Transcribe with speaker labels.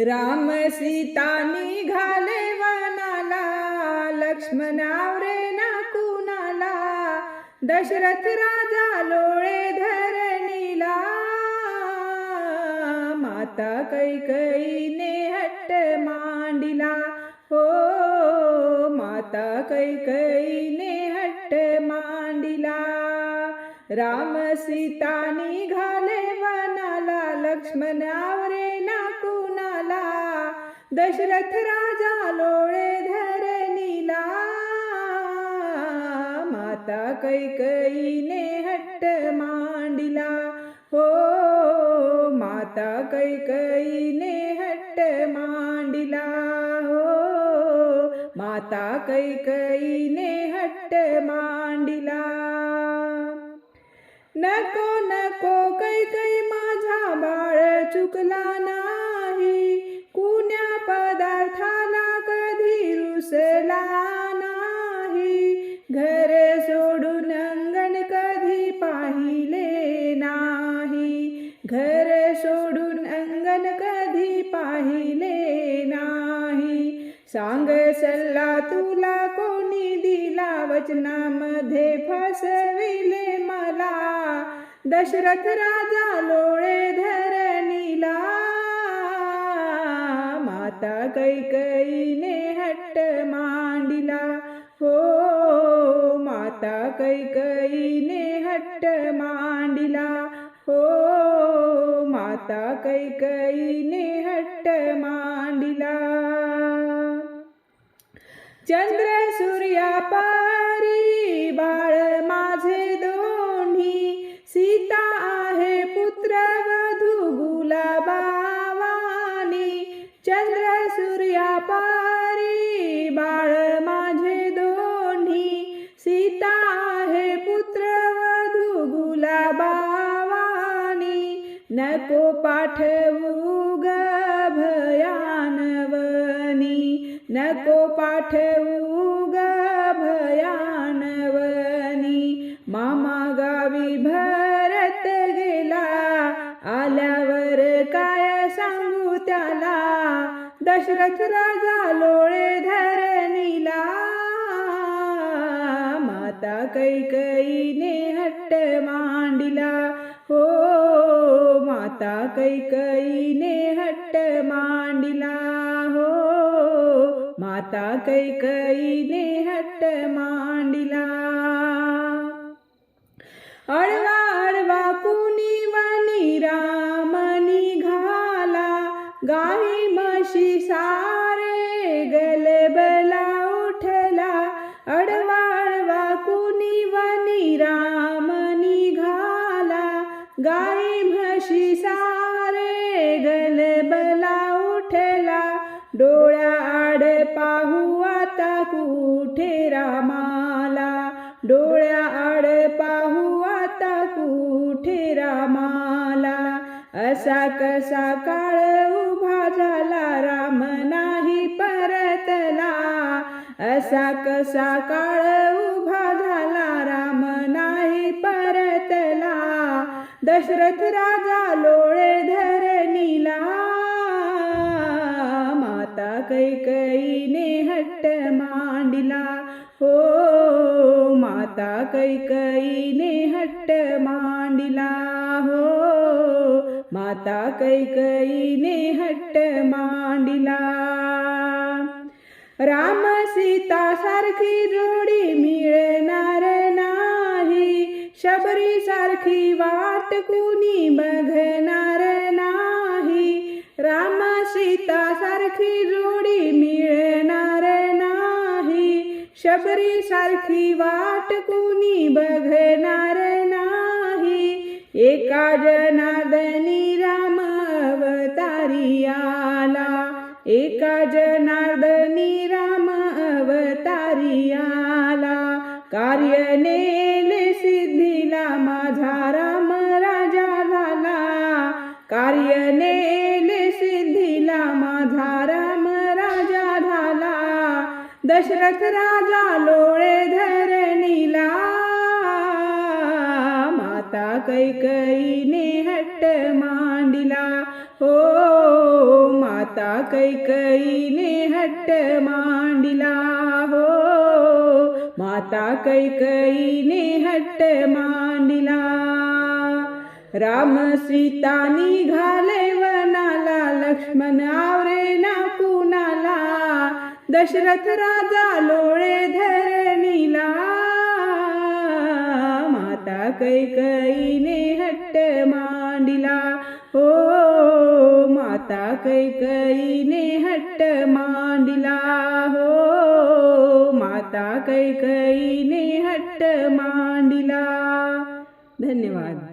Speaker 1: राम सीता निघाले वनाला लक्ष्मणावरे ना कुणाला दशरथ राजा लोळे धरणीला. माता कैकईने हट्ट मांडिला. हो माता कैकईने हट्ट मांडिला. राम सीता निघाले वनाला लक्ष्मणावरे ना कुणाला दशरथ राजा लोळे धरणीला माता कैकईने हट्ट मांडिला. हो माता कैकईने हट्ट मांडिला. हो माता कैकईने हट्ट मांडिला. नको नको कैकई माझा बाळ चुकला ना. सांग सल्ला तुला कोणी दिला वचनामध्ये फसविले मला? दशरथ राजा लोळे धरणीला. माता कैकईने हट्ट मांडिला. हो माता कैकईने हट्ट मांडिला. हो माता कैकईने हट्ट चंद्र सूर्या पारी बाळ माझे दोन्ही. सीता आहे पुत्र वधू गुलाबावानी चंद्र सूर्या पारी बाळ माझे दोन्ही. सीता आहे पुत्र वधू गुलाबावानी नको पाठवू ग नको पाठवू ग भयानवनी. मामा गावी भरत गेला आल्यावर काय सांगू त्याला? दशरथ राजा लोळे धरणीला. माता कैकईने हट्ट मांडिला. हो माता कैकईने हट्ट मांडिला. आता माता कैकईने हट्ट मांडिला। अळवा अळवा कुणी वनी राम निघाला गाई म्हशी सारे गलबला उठला। अडवा अळवा कुणी वनी राम निघाला गाई म्हशी सारे कुठे रामाला. डोळ्या आड पाहू आता कुठे रामाला? असा कसा काळ उभा झाला राम नाही परतला. असा कसा काळ उभा झाला राम नाही परतला. दशरथ राजा लोळे कैकईने हट्ट मांडिला हो। माता कैकईने हट्ट मांडिला। राम सीता सारखी जोडी मिळणार नाही। शबरी सारखी वाट कुणी बघणार नाही। राम सीता सारखी जोडी मिळणार शबरी सारखी वाट कोणी बघणार नाही. एका जनार्दनी राम अवतारी आला. एका जनार्दनी राम अवतारी आला. कार्यने दशरथ राजा लोळे धरणीला माता कैकईने हट्ट मांडिला. हो माता कैकईने हट्ट मांडिला. हो माता कैकईने हट्ट मांडिला. राम सीता निघाले वनाला लक्ष्मण आवरे ना दशरथ राजा लोळे धरणीला. माता कैकईने हट्ट मांडिला. हो माता कैकईने हट्ट मांडिला. हो माता कैकईने हट्ट मांडिला. धन्यवाद.